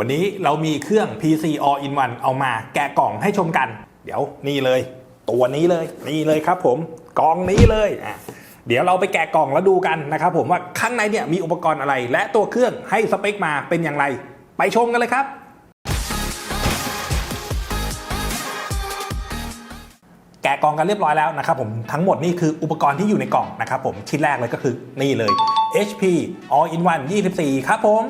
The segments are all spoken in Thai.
วันนี้เรามีเครื่อง PC All in One เอามาแกะกล่องให้ชมกัน เดี๋ยวนี่เลย ตัวนี้เลยนี่เลยครับผมกล่องนี้เลยอะเดี๋ยวเราไปแกะกล่องแล้วดูกันนะครับผมว่าข้างในเนี่ยมีอุปกรณ์อะไร และตัวเครื่องให้สเปคมาเป็นอย่างไร ไปชมกันเลยครับ แกะกล่องกันเรียบร้อยแล้วนะครับผมทั้งหมดนี่คืออุปกรณ์ที่อยู่ในกล่องนะครับผมชิ้นแรกเลยก็คือนี่เลย HP All in One 24 ครับผม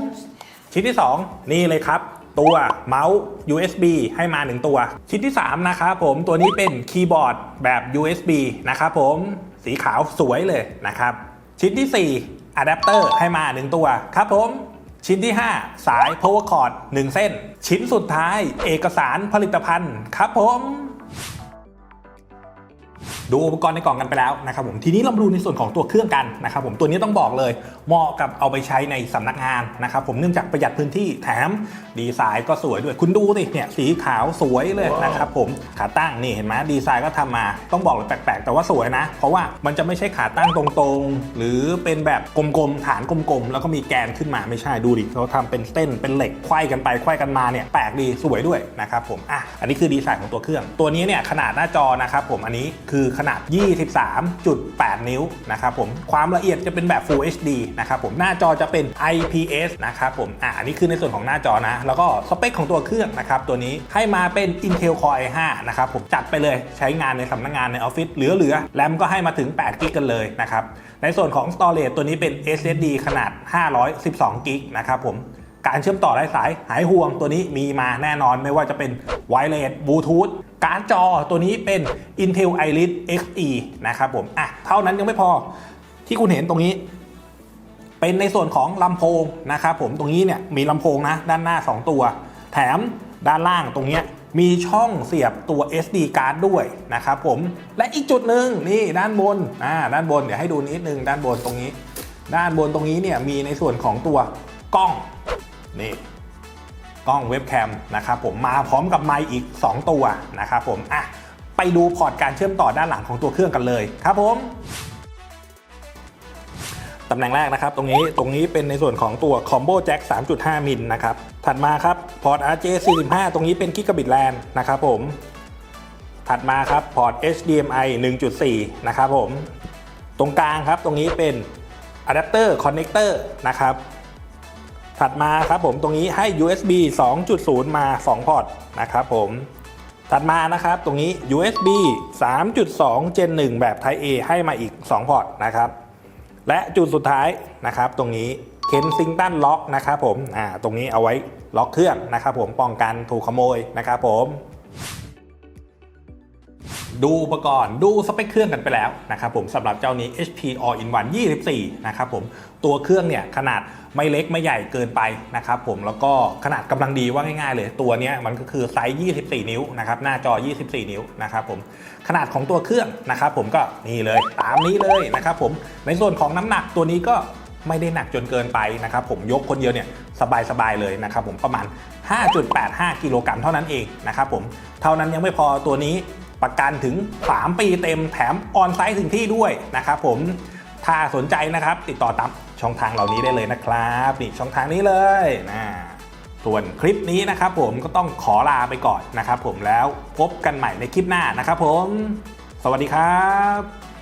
ชิ้นที่ 2 นี่เลยครับ ตัวเมาส์ USB ให้มา 1 ตัว ชิ้นที่ 3 นะครับผมตัวนี้เป็นคีย์บอร์ดแบบ USB นะครับผมสีขาวสวยเลยนะครับ ชิ้นที่ 4อะแดปเตอร์ให้มา 1 ตัวครับผมชิ้นที่ 5 สาย power cord 1 เส้น ชิ้นสุดท้าย เอกสารผลิตภัณฑ์ครับผม ดูอุปกรณ์ในกล่องกันไปแล้วนะครับผมทีนี้เรามาดูในส่วนของตัวเครื่องกันนะครับผมตัวนี้ต้องบอกเลยเหมาะกับเอาไปใช้ในสำนักงานนะครับผมเนื่องจากประหยัดพื้นที่แถมดีไซน์ก็สวยด้วยคุณดูสิเนี่ยสีขาวสวยเลยนะครับผมขาตั้งนี่เห็นไหมดีไซน์ก็ทำมาต้องบอกเลยแปลกๆ แต่ว่าสวยนะ เพราะว่ามันจะไม่ใช่ขาตั้งตรงๆ หรือเป็นแบบกลมๆฐานกลมๆ แล้วก็มีแกนขึ้นมาไม่ใช่ดูดิเขาทำเป็นเส้นเป็นเหล็กไขว้กันไปไขว้กันมาเนี่ยแปลกดีสวยด้วยนะครับผมอะอันนี้คือดีไซน์ของตัวเครื่อง ตัวนี้เนี่ยขนาดหน้าจอนะครับผมอันนี้คือขนาด 23.8 นิ้วนะครับผมความละเอียดจะเป็นแบบ Full HD นะครับผมหน้าจอจะเป็น IPS นะครับผมอะอันนี้คือในส่วนของหน้าจอนะ แล้วก็สเปคของตัวเครื่องนะครับตัวนี้ให้มาเป็น Intel Core i5 นะครับผมจัดไปเลยใช้งานในสำนักงานในออฟฟิศเหลือๆแรมก็ให้มาถึง8กิกกันเลยนะครับในส่วนของ Storage ตัวนี้เป็น SSD ขนาด 512กิกนะครับผม การเชื่อมต่อไร้สายหายห่วงตัวนี้มีมาแน่นอนไม่ว่าจะเป็นไวเลสบลูทูธการ์ดจอตัวนี้เป็น Intel Iris Xe นะครับผมอะเท่านั้นยังไม่พอที่คุณเห็นตรงนี้ เป็นในส่วนของลำโพงนะครับผมตรงนี้เนี่ยมีลำโพงนะด้านหน้า 2 ตัว แถมด้านล่างตรงนี้มีช่องเสียบตัว SD card ด้วยนะครับผมและอีกจุดหนึ่งนี่ด้านบนอ่าด้านบนเดี๋ยวให้ดูนิดนึงด้านบนตรงนี้ ด้านบนตรงนี้เนี่ยมีในส่วนของตัวกล้อง นี่กล้องเว็บแคมนะครับผมมาพร้อมกับไมค์อีก 2 ตัวนะครับผมอะไปดูพอร์ตการเชื่อมต่อด้านหลังของตัวเครื่องกันเลยครับผมตำแหน่งแรกนะครับตรงนี้ตรงนี้เป็นในส่วนของตัว Combo Jack 3.5 มิลนะครับ ถัดมาครับพอร์ต RJ45 ตรงนี้เป็น Gigabit LAN นะครับผม ถัดมาครับพอร์ต HDMI 1.4 นะครับผม ตรงกลางครับตรงนี้เป็นอะแดปเตอร์คอนเนคเตอร์นะครับ ถัดมาครับผมตรงนี้ให้ USB 2.0 มา 2 พอร์ตนะครับผมถัดมานะครับตรงนี้ USB 3.2 Gen 1 แบบ Type A ให้มาอีก 2 พอร์ตนะครับ และจุดสุดท้ายนะครับ ตรงนี้ Kensington Lock นะครับผมอ่าตรงนี้เอาไว้ล็อกเครื่องนะครับผมป้องกันถูกขโมยนะครับผม ดูอุปกรณ์ดูสเปคเครื่องกันไปแล้วนะครับผมสำหรับเจ้านี้ HP All in One 24 นะครับผมตัวเครื่องเนี่ยขนาดไม่เล็กไม่ใหญ่เกินไปนะครับผมแล้วก็ขนาดกำลังดีว่าง่ายๆเลย ตัวนี้มันก็คือไซส์ 24 นิ้วนะครับหน้าจอ 24 นิ้วนะครับผมขนาดของตัวเครื่องนะครับผมก็นี่เลยตามนี้เลยนะครับผมในส่วนของน้ำหนักตัวนี้ก็ไม่ได้หนักจนเกินไปนะครับผมยกคนเดียวเนี่ยสบายๆเลยนะครับผมประมาณ 5.85 กิโลกรัมเท่านั้นเองนะครับผมเท่านั้นยังไม่พอตัวนี้ ประกันถึง 3 ปีเต็มแถมออนไซต์ถึงที่ด้วยนะครับผมถ้าสนใจนะครับติดต่อตามช่องทางเหล่านี้ได้เลยนะครับนี่ช่องทางนี้เลยนะส่วนคลิปนี้นะครับผมก็ต้องขอลาไปก่อนนะครับผมแล้วพบกันใหม่ในคลิปหน้านะครับผม สวัสดีครับ